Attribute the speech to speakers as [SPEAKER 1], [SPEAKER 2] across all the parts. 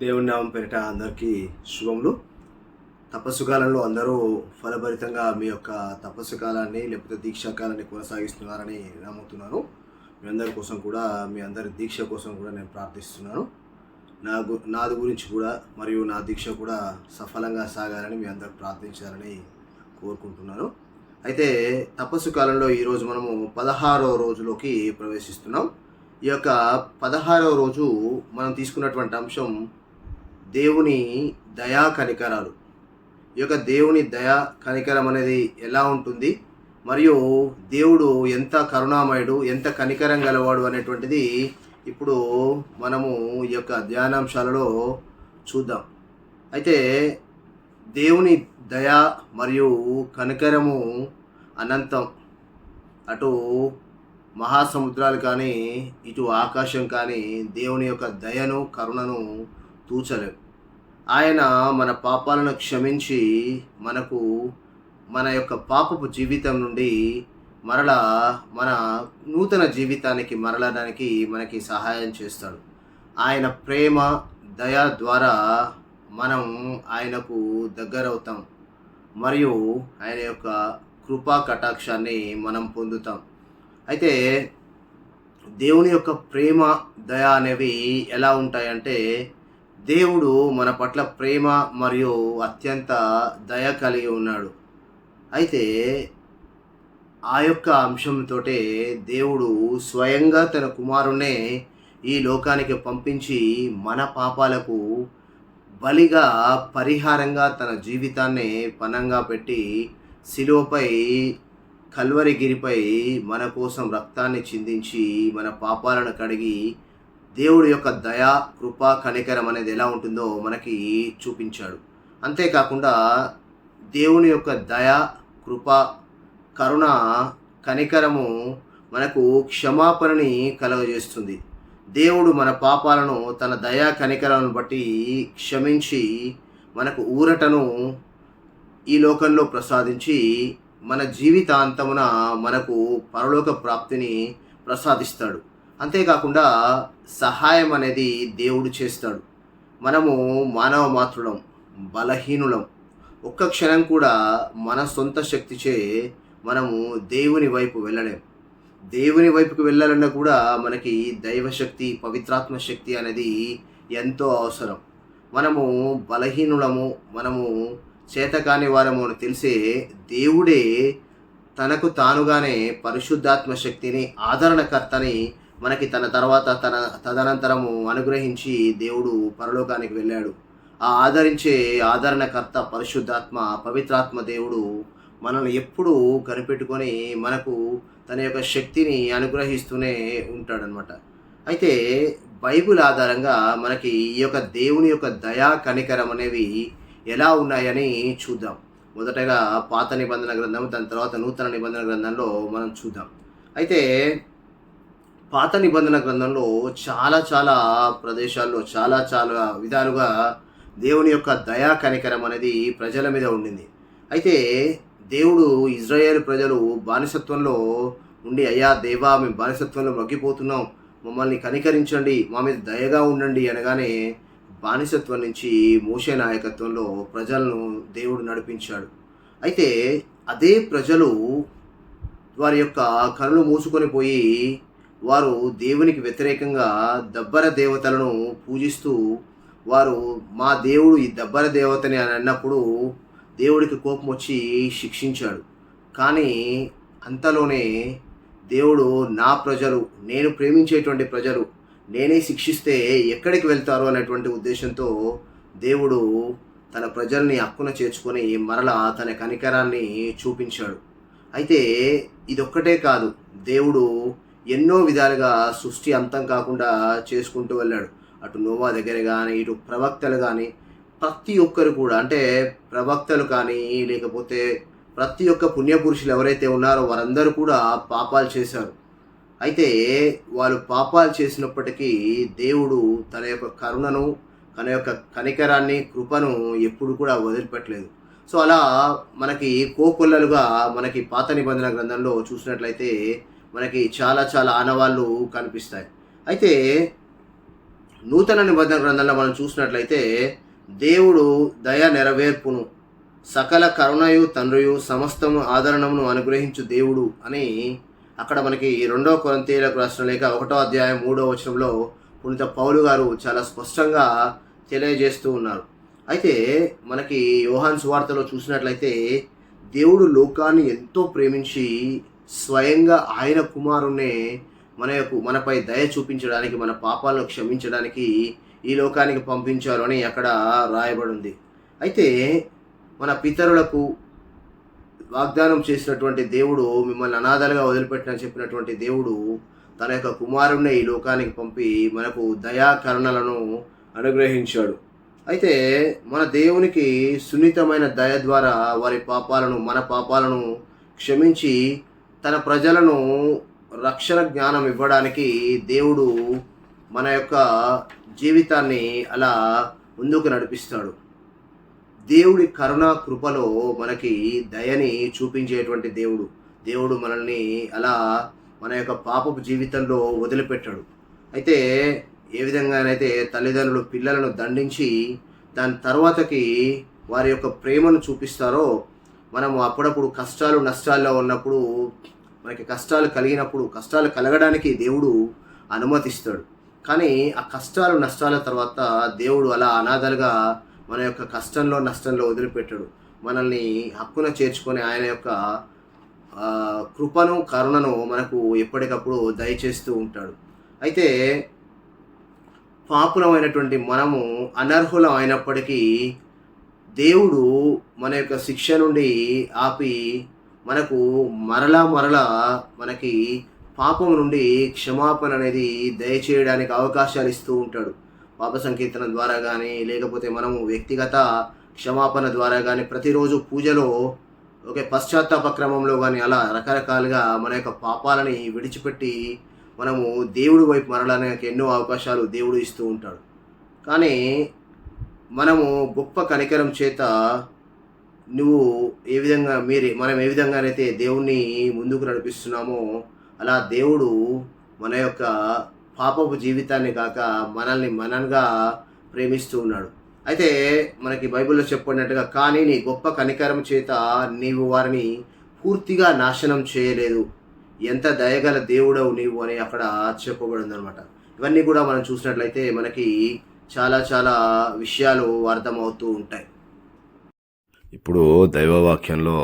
[SPEAKER 1] దేవుని నామం పేరిట అందరికీ శుభములు. తపస్సు కాలంలో అందరూ ఫలభరితంగా మీ యొక్క తపస్సు కాలాన్ని లేకపోతే దీక్షా కాలాన్ని కొనసాగిస్తున్నారని నమ్ముతున్నాను. మీ అందరి కోసం కూడా మీ అందరి దీక్ష కోసం కూడా నేను ప్రార్థిస్తున్నాను. నా గు నాది గురించి కూడా మరియు నా దీక్ష కూడా సఫలంగా సాగాలని మీ అందరు ప్రార్థించాలని కోరుకుంటున్నాను. అయితే తపస్సు కాలంలో ఈరోజు మనము పదహారో రోజులోకి ప్రవేశిస్తున్నాం. ఈ యొక్క పదహారవ రోజు మనం తీసుకున్నటువంటి అంశం దేవుని దయా కనికరాలు. ఈ యొక్క దేవుని దయా కనికరం అనేది ఎలా ఉంటుంది? మరియు దేవుడు ఎంత కరుణామయుడు ఎంత కనికరం గలవాడు అనేటువంటిది ఇప్పుడు మనము ఈ యొక్క ధ్యానాంశాలలో చూద్దాం. అయితే దేవుని దయ మరియు కనికరము అనంతం. అటు మహాసముద్రాలు కానీ ఇటు ఆకాశం కానీ దేవుని యొక్క దయను కరుణను తూచలేవు. ఆయన మన పాపాలను క్షమించి మనకు మన యొక్క పాపపు జీవితం నుండి మరలా మన నూతన జీవితానికి మరలడానికి మనకి సహాయం చేస్తాడు. ఆయన ప్రేమ దయ ద్వారా మనం ఆయనకు దగ్గరవుతాం. మరియు ఆయన యొక్క కృపా కటాక్షాన్ని మనం పొందుతాం. అయితే దేవుని యొక్క ప్రేమ దయ అనేవి ఎలా ఉంటాయంటే దేవుడు మన పట్ల ప్రేమ మరియు అత్యంత దయ కలిగి ఉన్నాడు. అయితే ఆ యొక్క అంశంతో దేవుడు స్వయంగా తన కుమారుణ్ణే ఈ లోకానికి పంపించి మన పాపాలకు బలిగా పరిహారంగా తన జీవితాన్ని పనంగా పెట్టి శిలువపై కల్వరిగిరిపై మన కోసం రక్తాన్ని చిందించి మన పాపాలను కడిగి దేవుడి యొక్క దయ కృప కనికరం అనేది ఎలా ఉంటుందో మనకి చూపించాడు. అంతేకాకుండా దేవుని యొక్క దయ కృప కరుణ కనికరము మనకు క్షమాపణని కలగజేస్తుంది. దేవుడు మన పాపాలను తన దయా కనికరాలను బట్టి క్షమించి మనకు ఊరటను ఈ లోకంలో ప్రసాదించి మన జీవితాంతమున మనకు పరలోక ప్రాప్తిని ప్రసాదిస్తాడు. అంతేకాకుండా సహాయం అనేది దేవుడు చేస్తాడు. మనము మానవ మాతృలం బలహీనులం. ఒక్క క్షణం కూడా మన సొంత శక్తిచే మనము దేవుని వైపు వెళ్ళలేం. దేవుని వైపుకు వెళ్ళాలన్నా కూడా మనకి దైవశక్తి పవిత్రాత్మ శక్తి అనేది ఎంతో అవసరం. మనము బలహీనులము మనము చేతకాని వారము అని తెలిసే దేవుడే తనకు తానుగానే పరిశుద్ధాత్మ శక్తిని ఆదరణకర్తని మనకి తన తర్వాత తన తదనంతరము అనుగ్రహించి దేవుడు పరలోకానికి వెళ్ళాడు. ఆ ఆదరించే ఆదరణకర్త పరిశుద్ధాత్మ పవిత్రాత్మ దేవుడు మనల్ని ఎప్పుడూ కనిపెట్టుకొని మనకు తన యొక్క శక్తిని అనుగ్రహిస్తూనే ఉంటాడనమాట అయితే బైబిల్ ఆధారంగా మనకి ఈ యొక్క దేవుని యొక్క దయా కనికరం అనేవి ఎలా ఉన్నాయని చూద్దాం. మొదటగా పాత నిబంధన గ్రంథం దాని తర్వాత నూతన నిబంధన గ్రంథంలో మనం చూద్దాం. అయితే పాత నిబంధన గ్రంథంలో చాలా చాలా ప్రదేశాల్లో చాలా చాలా విధాలుగా దేవుని యొక్క దయా కనికరం అనేది ప్రజల మీద ఉండింది. అయితే దేవుడు ఇజ్రాయేల్ ప్రజలు బానిసత్వంలో ఉండి అయ్యా దేవా మేము బానిసత్వంలో మగ్గిపోతున్నాం. మమ్మల్ని కనికరించండి. మా మీద దయగా ఉండండి అనగానే బానిసత్వం నుంచి మోసే నాయకత్వంలో ప్రజలను దేవుడు నడిపించాడు. అయితే అదే ప్రజలు వారి యొక్క కనులు మూసుకొని పోయి వారు దేవునికి వ్యతిరేకంగా దబ్బర దేవతలను పూజిస్తూ వారు మా దేవుడు ఈ దబ్బర దేవతని అని అన్నప్పుడు దేవుడికి కోపం వచ్చి శిక్షించాడు. కానీ అంతలోనే దేవుడు నా ప్రజలు నేను ప్రేమించేటువంటి ప్రజలు నేనే శిక్షిస్తే ఎక్కడికి వెళ్తారు అనేటువంటి ఉద్దేశంతో దేవుడు తన ప్రజల్ని హక్కున చేర్చుకొని మరలా తన కనికరాన్ని చూపించాడు. అయితే ఇదొక్కటే కాదు. దేవుడు ఎన్నో విధాలుగా సృష్టి అంతం కాకుండా చేసుకుంటూ వెళ్ళాడు. అటు నోవా దగ్గర కానీ ఇటు ప్రవక్తలు కానీ ప్రతి ఒక్కరు కూడా అంటే ప్రవక్తలు కానీ లేకపోతే ప్రతి ఒక్క పుణ్యపురుషులు ఎవరైతే ఉన్నారో వారందరూ కూడా పాపాలు చేశారు. అయితే వాళ్ళు పాపాలు చేసినప్పటికీ దేవుడు తన యొక్క కరుణను తన యొక్క కనికరాన్ని కృపను ఎప్పుడు కూడా వదిలిపెట్టలేదు. సో అలా మనకి కోకొల్లలుగా మనకి పాత నిబంధన గ్రంథంలో చూసినట్లయితే మనకి చాలా చాలా ఆనవాళ్ళు కనిపిస్తాయి. అయితే నూతన నిబంధన గ్రంథంలో మనం చూసినట్లయితే దేవుడు దయ నెరవేర్పును సకల కరుణయు తండ్రియు సమస్తము ఆదరణమును అనుగ్రహించు దేవుడు అని అక్కడ మనకి రెండో కొరంతీయులకు రాసిన లేక ఒకటో అధ్యాయం మూడో వచనంలో పునీత పౌలు గారు చాలా స్పష్టంగా తెలియజేస్తూ ఉన్నారు. అయితే మనకి యోహాన్ సువార్తలో చూసినట్లయితే దేవుడు లోకాన్ని ఎంతో ప్రేమించి స్వయంగా ఆయన కుమారునే మన యొక్క మనపై దయ చూపించడానికి మన పాపాలను క్షమించడానికి ఈ లోకానికి పంపించారు అని అక్కడ రాయబడి ఉంది అయితే మన పితరులకు వాగ్దానం చేసినటువంటి దేవుడు మిమ్మల్ని అనాథలుగా వదిలిపెట్టిన చెప్పినటువంటి దేవుడు తన యొక్క కుమారుణ్ణి ఈ లోకానికి పంపి మనకు దయాకరణలను అనుగ్రహించాడు. అయితే మన దేవునికి సున్నితమైన దయ ద్వారా వారి పాపాలను మన పాపాలను క్షమించి తన ప్రజలను రక్షణ జ్ఞానం ఇవ్వడానికి దేవుడు మన యొక్క జీవితాన్ని అలా ముందుకు నడిపిస్తాడు. దేవుడి కరుణ కృపలో మనకి దయని చూపించేటువంటి దేవుడు. దేవుడు మనల్ని అలా మన యొక్క పాపపు జీవితంలో వదిలిపెట్టాడు. అయితే ఏ విధంగానైతే తల్లిదండ్రులు పిల్లలను దండించి దాని తర్వాతకి వారి యొక్క ప్రేమను చూపిస్తారో మనము అప్పుడప్పుడు కష్టాలు నష్టాల్లో ఉన్నప్పుడు మనకి కష్టాలు కలిగినప్పుడు కష్టాలు కలగడానికి దేవుడు అనుమతిస్తాడు. కానీ ఆ కష్టాలు నష్టాల తర్వాత దేవుడు అలా అనాథలుగా మన యొక్క కష్టంలో నష్టంలో వదిలిపెట్టాడు. మనల్ని హక్కున చేర్చుకొని ఆయన యొక్క కృపను కరుణను మనకు ఎప్పటికప్పుడు దయచేస్తూ ఉంటాడు. అయితే పాపులమైనటువంటి మనము అనర్హులం అయినప్పటికీ దేవుడు మన యొక్క శిక్ష నుండి ఆపి మనకు మరలా మరలా మనకి పాపం నుండి క్షమాపణ అనేది దయచేయడానికి అవకాశాలు ఇస్తూ ఉంటాడు. పాప సంకీర్తన ద్వారా కానీ లేకపోతే మనము వ్యక్తిగత క్షమాపణ ద్వారా కానీ ప్రతిరోజు పూజలో ఒకే పశ్చాత్తాప క్రమంలో కానీ అలా రకరకాలుగా మన యొక్క పాపాలని విడిచిపెట్టి మనము దేవుడి వైపు మరలడానికి ఎన్నో అవకాశాలు దేవుడు ఇస్తూ ఉంటాడు. కానీ మనము గొప్ప కనికరం చేత నువ్వు ఏ విధంగా మీరు మనం ఏ విధంగానైతే దేవుణ్ణి ముందుకు నడిపిస్తున్నామో అలా దేవుడు మన యొక్క పాపపు జీవితాన్ని కాక మనల్ని మనన్గా ప్రేమిస్తూ ఉన్నాడు. అయితే మనకి బైబిల్లో చెప్పినట్టుగా కానీ నీ గొప్ప కనికరం చేత నీవు వారిని పూర్తిగా నాశనం చేయలేదు. ఎంత దయగల దేవుడవు నీవు అని అక్కడ చెప్పబడింది అనమాట ఇవన్నీ కూడా మనం చూసినట్లయితే మనకి చాలా చాలా విషయాలు అర్థమవుతూ ఉంటాయి.
[SPEAKER 2] ఇప్పుడు దైవవాక్యంలో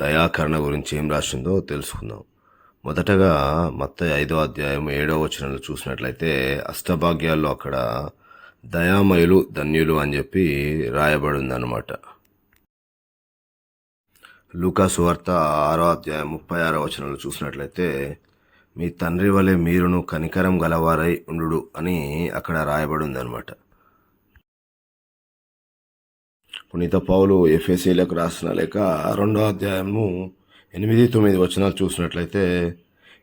[SPEAKER 2] దయాకరణ గురించి ఏం రాసిందో తెలుసుకుందాం. మొదటగా మత్త ఐదో అధ్యాయం ఏడో వచనంలో చూసినట్లయితే అష్టభాగ్యాల్లో అక్కడ దయామయులు ధన్యులు అని చెప్పి రాయబడిందనమాట లూకా సువార్త ఆరో అధ్యాయం ముప్పై ఆరో వచనంలో చూసినట్లయితే మీ తండ్రి వలె మీరును కనికరం గలవారై ఉండు అని అక్కడ రాయబడి ఉందన్నమాట పునీత పౌలు ఎఫ్ఎస్సీలకు రాసిన లేక రెండో అధ్యాయము ఎనిమిది తొమ్మిది వచనాలు చూసినట్లయితే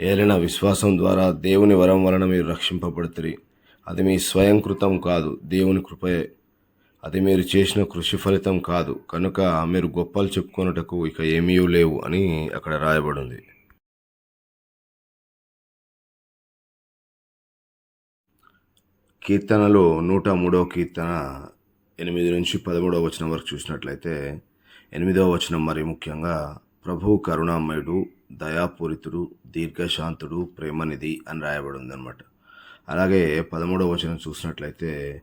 [SPEAKER 2] ఏదైనా విశ్వాసం ద్వారా దేవుని వరం వలన మీరు రక్షింపబడుతుంది అది మీ స్వయం కృతం కాదు దేవుని కృపయే. అది మీరు చేసిన కృషి ఫలితం కాదు కనుక మీరు గొప్పలు చెప్పుకొనుటకు ఇక ఏమీ లేవు అని అక్కడ రాయబడింది. కీర్తనలో నూట మూడవ కీర్తన ఎనిమిది నుంచి పదమూడవ వచనం వరకు చూసినట్లయితే ఎనిమిదవ వచనం మరి ముఖ్యంగా ప్రభు కరుణామయుడు దయాపూరితుడు దీర్ఘశాంతుడు ప్రేమనిధి అని రాయబడి ఉందన్నమాట అలాగే పదమూడవ వచనం చూసినట్లయితే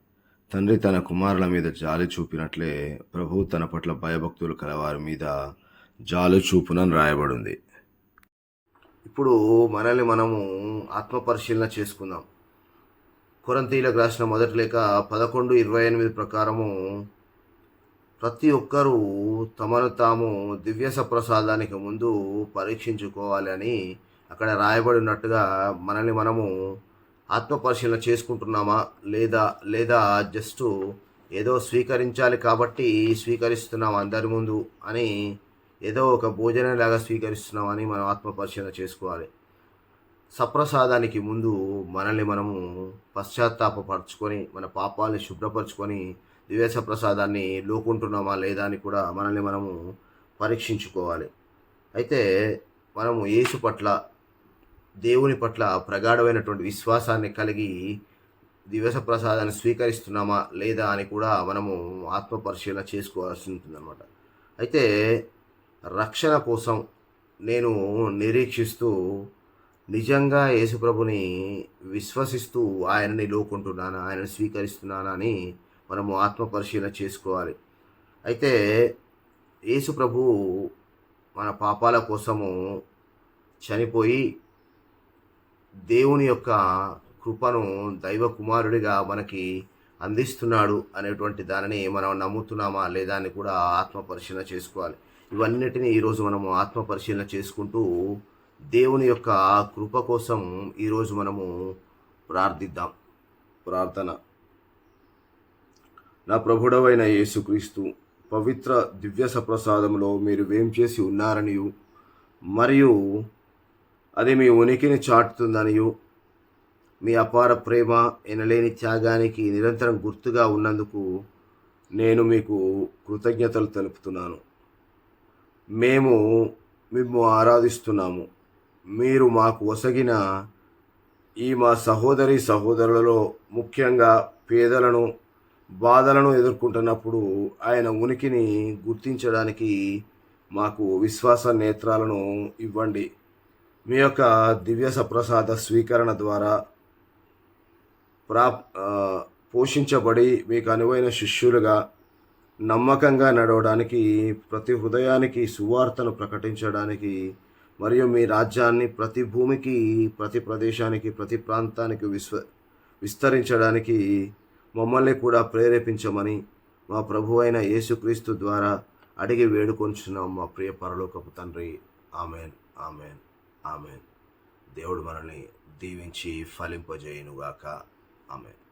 [SPEAKER 2] తండ్రి తన కుమారుల మీద జాలి చూపినట్లే ప్రభు తన పట్ల భయభక్తులు కలవారి మీద జాలి చూపునని రాయబడి ఉంది
[SPEAKER 1] ఇప్పుడు మనల్ని మనము ఆత్మ పరిశీలన చేసుకుందాం. కొరంతీలకు రాసిన మొదటి లేఖ పదకొండు ఇరవై ఎనిమిది ప్రకారము ప్రతి ఒక్కరూ తమను తాము దివ్య సప్రసాదానికి ముందు పరీక్షించుకోవాలని అక్కడ రాయబడి ఉన్నట్టుగా మనల్ని మనము ఆత్మపరిశీలన చేసుకుంటున్నామా? లేదా లేదా జస్ట్ ఏదో స్వీకరించాలి కాబట్టి స్వీకరిస్తున్నాం అందరి ముందు అని ఏదో ఒక భోజనం లాగా మనం ఆత్మపరిశీలన చేసుకోవాలి. సప్రసాదానికి ముందు మనల్ని మనము పశ్చాత్తాపపరచుకొని మన పాపాలని శుభ్రపరచుకొని దివ్యస ప్రసాదాన్ని లోకుంటున్నామా లేదా అని కూడా మనల్ని మనము పరీక్షించుకోవాలి. అయితే మనము యేసు పట్ల దేవుని పట్ల ప్రగాఢమైనటువంటి విశ్వాసాన్ని కలిగి
[SPEAKER 2] దివ్యస ప్రసాదాన్ని స్వీకరిస్తున్నామా లేదా అని కూడా మనము ఆత్మపరిశీలన చేసుకోవాల్సి ఉంటుందన్నమాట. అయితే రక్షణ కోసం నేను నిరీక్షిస్తూ నిజంగా యేసుప్రభుని విశ్వసిస్తూ ఆయనని లోకుంటున్నానా ఆయనని స్వీకరిస్తున్నానా అని మనము ఆత్మపరిశీలన చేసుకోవాలి. అయితే యేసుప్రభు మన పాపాల కోసము చనిపోయి దేవుని యొక్క కృపను దైవ కుమారుడిగా మనకి అందిస్తున్నాడు అనేటువంటి దానిని మనం నమ్ముతున్నామా లేదా అని కూడా ఆత్మపరిశీలన చేసుకోవాలి. ఇవన్నిటిని ఈరోజు మనము ఆత్మ పరిశీలన చేసుకుంటూ దేవుని యొక్క కృప కోసం ఈరోజు మనము ప్రార్థిద్దాం. ప్రార్థన. నా ప్రభుడవైన యేసుక్రీస్తు పవిత్ర దివ్య సప్రసాదంలో మీరు వేం చేసి ఉన్నారనియు మరియు అది మీ ఉనికిని చాటుతుందనియు మీ అపార ప్రేమ ఎనలేని త్యాగానికి నిరంతరం గుర్తుగా ఉన్నందుకు నేను మీకు కృతజ్ఞతలు తెలుపుతున్నాను. మేము మేము ఆరాధిస్తున్నాము. మీరు మాకు ఒసగిన ఈ మా సహోదరి సహోదరులలో ముఖ్యంగా పేదలను బాధలను ఎదుర్కొంటున్నప్పుడు ఆయన ఉనికిని గుర్తించడానికి మాకు విశ్వాస నేత్రాలను ఇవ్వండి. మీ యొక్క దివ్య సప్రసాద స్వీకరణ ద్వారా ప్రా పోషించబడి మీకు అనువైన శిష్యులుగా నమ్మకంగా నడవడానికి ప్రతి హృదయానికి సువార్తను ప్రకటించడానికి మరియు మీ రాజ్యాన్ని ప్రతి భూమికి ప్రతి ప్రదేశానికి ప్రతి ప్రాంతానికి విశ్వ విస్తరించడానికి మమ్మల్ని కూడా ప్రేరేపించమని మా ప్రభు అయిన యేసుక్రీస్తు ద్వారా అడిగి వేడుకొంచున్నాం మా ప్రియ పరలోకపు తండ్రి. Amen amen amen. దేవుడు మనల్ని దీవించి ఫలింపజేయునుగాక. ఆమెన్.